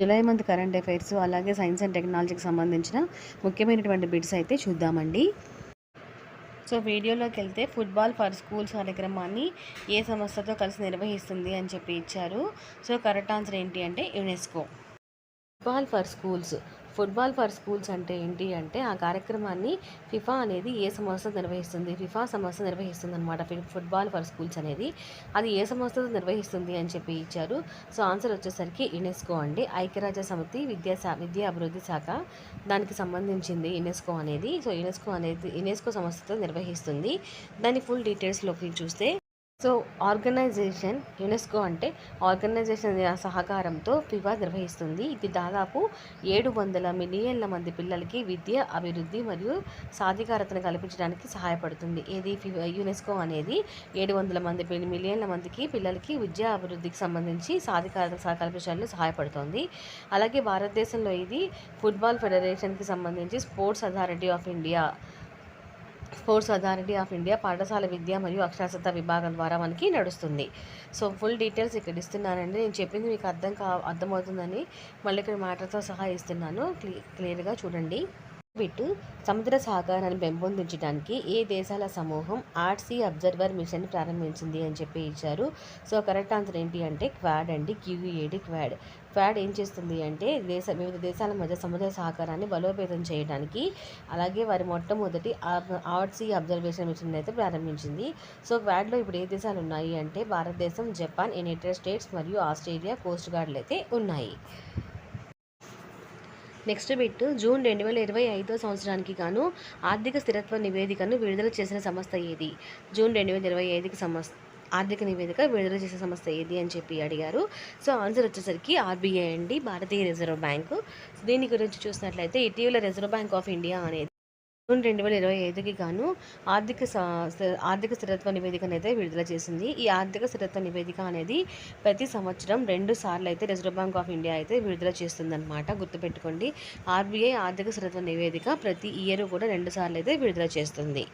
July month current affairs అలాగే science and టెక్నాలజీకి సంబంధించిన ముఖ్యమైనటువంటి బిట్స్ అయితే చూద్దామండి. సో వీడియోలోకి వెళ్తే ఫుట్బాల్ ఫర్ స్కూల్స్ కార్యక్రమాన్ని ఏ సంస్థతో కలిసి నిర్వహిస్తుంది అని చెప్పి ఇచ్చారు. సో కరెక్ట్ ఆన్సర్ ఏంటి అంటే UNESCO. Football for schools. Football for schools అంటే ఏంటి అంటే ఆ కార్యక్రమాన్ని ఫిఫా అనేది ఏ సంస్థ నిర్వహిస్తుంది? ఫిఫా సంస్థ నిర్వహిస్తుంది అనమాట ఫుట్బాల్ ఫర్ స్కూల్స్ అనేది. అది ఏ సంస్థతో నిర్వహిస్తుంది అని చెప్పి ఇచ్చారు. సో ఆన్సర్ వచ్చేసరికి యునెస్కో అండి. ఐక్యరాజ్య సమితి విద్యా విద్యా అభివృద్ధి శాఖ దానికి సంబంధించింది యునెస్కో అనేది. సో యునెస్కో అనేది యునెస్కో సంస్థతో నిర్వహిస్తుంది. దాని ఫుల్ డీటెయిల్స్లోకి చూస్తే సో ఆర్గనైజేషన్ యునెస్కో అంటే ఆర్గనైజేషన్ సహకారంతో ఫిఫా నిర్వహిస్తుంది. ఇది దాదాపు ఏడు వందల మిలియన్ల మంది పిల్లలకి విద్య అభివృద్ధి మరియు సాధికారతను కల్పించడానికి సహాయపడుతుంది. ఏది? యునెస్కో అనేది ఏడు వందల మంది మిలియన్ల మందికి పిల్లలకి విద్యా అభివృద్ధికి సంబంధించి సాధికారత కల్పించడంలో సహాయపడుతుంది. అలాగే భారతదేశంలో ఇది ఫుట్బాల్ ఫెడరేషన్కి సంబంధించి sports authority of India sports authority of India పాఠశాల విద్య మరియు అక్షరాస్యత విభాగం ద్వారా మనకి నడుస్తుంది. సో ఫుల్ డీటెయిల్స్ ఇక్కడ ఇస్తున్నానండి. నేను చెప్పింది మీకు అర్థం కా అర్థమవుతుందని మళ్ళీ ఇక్కడ మ్యాటర్తో సహా ఇస్తున్నాను క్లి క్లియర్గా చూడండి. బిట్ సముద్ర సహకారాన్ని పెంపొందించడానికి ఏ దేశాల సమూహం ఆర్ట్సీ అబ్జర్వర్ మిషన్ ప్రారంభించింది అని చెప్పి ఇచ్చారు. సో కరెక్ట్ ఆన్సర్ ఏంటి అంటే క్వాడ్ అండి. క్యూఈఏడి క్వాడ్. క్వాడ్ ఏం చేస్తుంది అంటే దేశ వివిధ దేశాల మధ్య సముద్ర సహకారాన్ని బలోపేతం చేయడానికి అలాగే వారి మొట్టమొదటి ఆర్ట్సీ అబ్జర్వేషన్ మిషన్ అయితే ప్రారంభించింది. సో క్వాడ్లో ఇప్పుడు ఏ దేశాలు ఉన్నాయి అంటే భారతదేశం జపాన్ యునైటెడ్ స్టేట్స్ మరియు ఆస్ట్రేలియా కోస్ట్ గార్డ్లు అయితే ఉన్నాయి. నెక్స్ట్ బిట్ జూన్ రెండు వేల ఇరవై ఐదో సంవత్సరానికి గాను ఆర్థిక స్థిరత్వ నివేదికను విడుదల చేసిన సంస్థ ఏది? జూన్ రెండు వేల ఇరవై ఐదుకి సంస్థ ఆర్థిక నివేదిక విడుదల చేసే సంస్థ ఏది అని చెప్పి అడిగారు. సో ఆన్సర్ వచ్చేసరికి ఆర్బీఐ అండి భారతీయ రిజర్వ్ బ్యాంకు. దీని గురించి చూసినట్లయితే ఇటీవల రిజర్వ్ బ్యాంక్ ఆఫ్ ఇండియా అనేది జూన్ రెండు వేల ఇరవై ఐదుకి గాను ఆర్థిక ఆర్థిక స్థిరత్వ నివేదికను అయితే విడుదల చేసింది. ఈ ఆర్థిక స్థిరత్వ నివేదిక అనేది ప్రతి సంవత్సరం రెండు సార్లు అయితే రిజర్వ్ బ్యాంక్ ఆఫ్ ఇండియా అయితే విడుదల చేస్తుందన్నమాట. గుర్తుపెట్టుకోండి ఆర్బీఐ ఆర్థిక స్థిరత్వ నివేదిక ప్రతి ఇయర్ కూడా రెండు సార్లు అయితే విడుదల చేస్తుంది.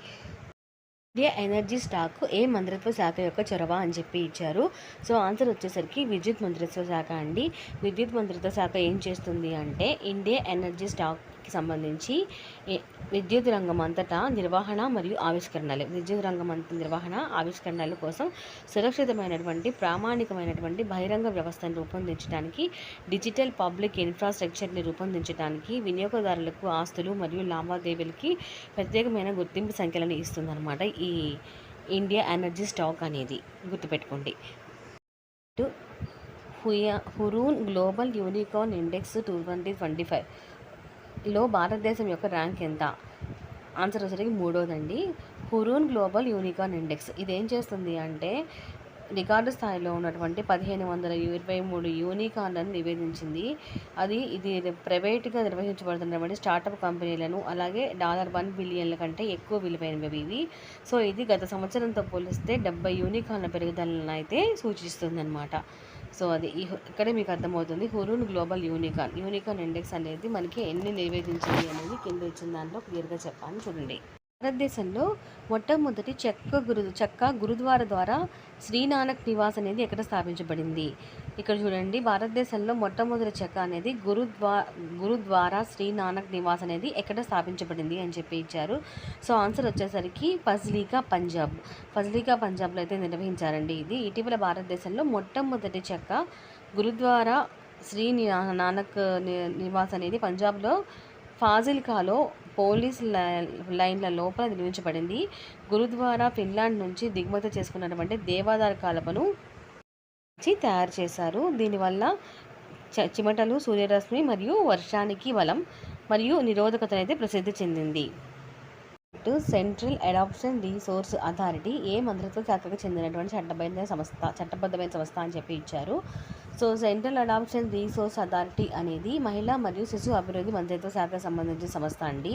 ఇండియా ఎనర్జీ స్టాక్ ఏ మంత్రిత్వ శాఖ యొక్క చొరవ అని చెప్పి ఇచ్చారు. సో ఆన్సర్ వచ్చేసరికి విద్యుత్ మంత్రిత్వ శాఖ అండి. విద్యుత్ మంత్రిత్వ శాఖ ఏం చేస్తుంది అంటే ఇండియా ఎనర్జీ స్టాక్ సంబంధించి విద్యుత్ రంగం అంతటా నిర్వహణ మరియు ఆవిష్కరణలు. విద్యుత్ రంగం అంత నిర్వహణ ఆవిష్కరణల కోసం సురక్షితమైనటువంటి ప్రామాణికమైనటువంటి బహిరంగ వ్యవస్థను రూపొందించడానికి డిజిటల్ పబ్లిక్ ఇన్ఫ్రాస్ట్రక్చర్ని రూపొందించడానికి వినియోగదారులకు ఆస్తులు మరియు లావాదేవీలకి ప్రత్యేకమైన గుర్తింపు సంఖ్యలను ఇస్తుందన్నమాట ఈ ఇండియా ఎనర్జీ స్టాక్ అనేది. గుర్తుపెట్టుకోండి. హుయా Hurun global unicorn index two twenty twenty five. లో భారతదేశం యొక్క ర్యాంక్ ఎంత? ఆన్సర్ వచ్చేసరికి మూడోదండి. Hurun global unicorn index. ఇది ఏం చేస్తుంది అంటే రికార్డు స్థాయిలో ఉన్నటువంటి పదిహేను వందల ఇరవై మూడు యూనికార్న్లను నివేదించింది. అది ఇది ప్రైవేట్గా నిర్వహించబడుతున్నటువంటి స్టార్టప్ కంపెనీలను అలాగే డాలర్ వన్ బిలియన్ల కంటే ఎక్కువ విలువైనవి ఇవి. సో ఇది గత సంవత్సరంతో పోలిస్తే డెబ్బై యూనికార్న్ల పెరుగుదలను అయితే సూచిస్తుందన్నమాట. సో అది ఇక్కడే మీకు అర్థమవుతుంది. Hurun global unicorn. Unicorn index అనేది మనకి ఎన్ని నివేదించింది అనేది కింద ఇచ్చిన దాంట్లో క్లియర్గా చెప్పాను చూడండి. భారతదేశంలో మొట్టమొదటి చెక్క గురు చెక్క గురుద్వార ద్వారా శ్రీనానక్ నివాస్ అనేది ఎక్కడ స్థాపించబడింది? ఇక్కడ చూడండి భారతదేశంలో మొట్టమొదటి చెక్క అనేది గురుద్వా గురుద్వారా శ్రీనానక్ నివాస్ అనేది ఎక్కడ స్థాపించబడింది అని చెప్పి ఇచ్చారు. సో ఆన్సర్ వచ్చేసరికి ఫజ్లీకా పంజాబ్. ఫజ్లీకా పంజాబ్లో అయితే నిర్వహించారండి ఇది. ఇటీవల భారతదేశంలో మొట్టమొదటి చెక్క గురుద్వారా శ్రీ ని- నానక్ ని- నివాస్ అనేది పంజాబ్లో ఫాజిల్కాలో పోలీస్ లై- లైన్ల లోపల నిర్మించబడింది. గురుద్వారా ఫిన్లాండ్ నుంచి దిగుమతి చేసుకున్నటువంటి దేవాదార కాలపను తయారు చేశారు. దీనివల్ల చ- చిమటలు సూర్యరశ్మి మరియు వర్షానికి బలం మరియు నిరోధకత అయితే ప్రసిద్ధి చెందింది. సెంట్రల్ అడాప్షన్ రీసోర్స్ అథారిటీ ఏ మంత్రిత్వ శాఖకు చెందినటువంటి చట్టబద్ధమైన సంస్థ చట్టబద్ధమైన సంస్థ అని చెప్పి ఇచ్చారు. So central adoption resource authority అనేది మహిళా మరియు శిశు అభివృద్ధి మంత్రిత్వ శాఖకు సంబంధించిన సంస్థ అండి.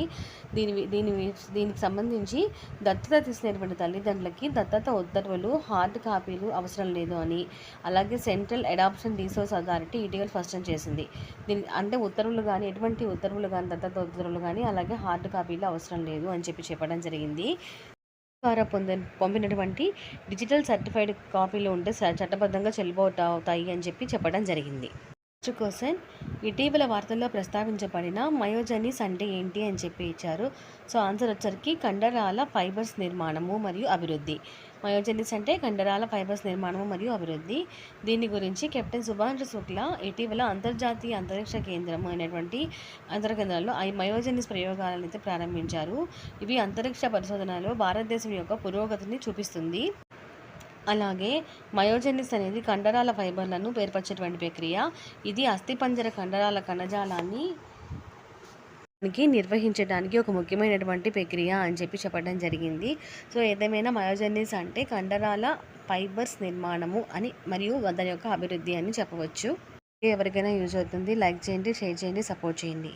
దీని దీని దీనికి సంబంధించి దత్తత తీసుకునేటువంటి తల్లిదండ్రులకి దత్తత ఉత్తర్వులు హార్డ్ కాపీలు అవసరం లేదు అని. అలాగే సెంట్రల్ అడాప్షన్ రీసోర్స్ అథారిటీ ఇటీవల స్పష్టం చేసింది. దీని అంటే ఉత్తర్వులు కానీ ఎటువంటి ఉత్తర్వులు కానీ దత్తత ఉత్తర్వులు కానీ అలాగే హార్డ్ కాపీలు అవసరం లేదు అని చెప్పి చెప్పడం జరిగింది. ద్వారా పొంద పంపినటువంటి డిజిటల్ సర్టిఫైడ్ కాపీలు ఉంటే చట్టబద్ధంగా చెల్లుబాటు అవుతాయి అని చెప్పి చెప్పడం జరిగింది. Next question. ఇటీవల వార్తల్లో ప్రస్తావించబడిన మయోజనీస్ అంటే ఏంటి అని చెప్పి ఇచ్చారు. సో ఆన్సర్ వచ్చరికి కండరాల ఫైబర్స్ నిర్మాణము మరియు అభివృద్ధి. మయోజెనిస్ అంటే కండరాల ఫైబర్స్ నిర్మాణం మరియు అభివృద్ధి. దీని గురించి కెప్టెన్ సుభాష్ శుక్లా ఇటీవల అంతర్జాతీయ అంతరిక్ష కేంద్రం అయినటువంటి అంతర కేంద్రాల్లో ఈ మయోజెనిస్ ప్రయోగాలను అయితే ప్రారంభించారు. ఇవి అంతరిక్ష పరిశోధనలో భారతదేశం యొక్క పురోగతిని చూపిస్తుంది. అలాగే మయోజెనిస్ అనేది కండరాల ఫైబర్లను ఏర్పరిచేటువంటి ప్రక్రియ. ఇది అస్థిపంజర కండరాల కణజాలాన్ని దానికి నిర్వహించడానికి ఒక ముఖ్యమైనటువంటి ప్రక్రియ అని చెప్పి చెప్పడం జరిగింది. సో ఏదేమైనా మయోజెనిస్ అంటే కండరాల ఫైబర్స్ నిర్మాణము అని మరియు దాని యొక్క అభివృద్ధి అని చెప్పవచ్చు. ఎవరికైనా యూజ్ అవుతుంది. లైక్ చేయండి షేర్ చేయండి సపోర్ట్ చేయండి.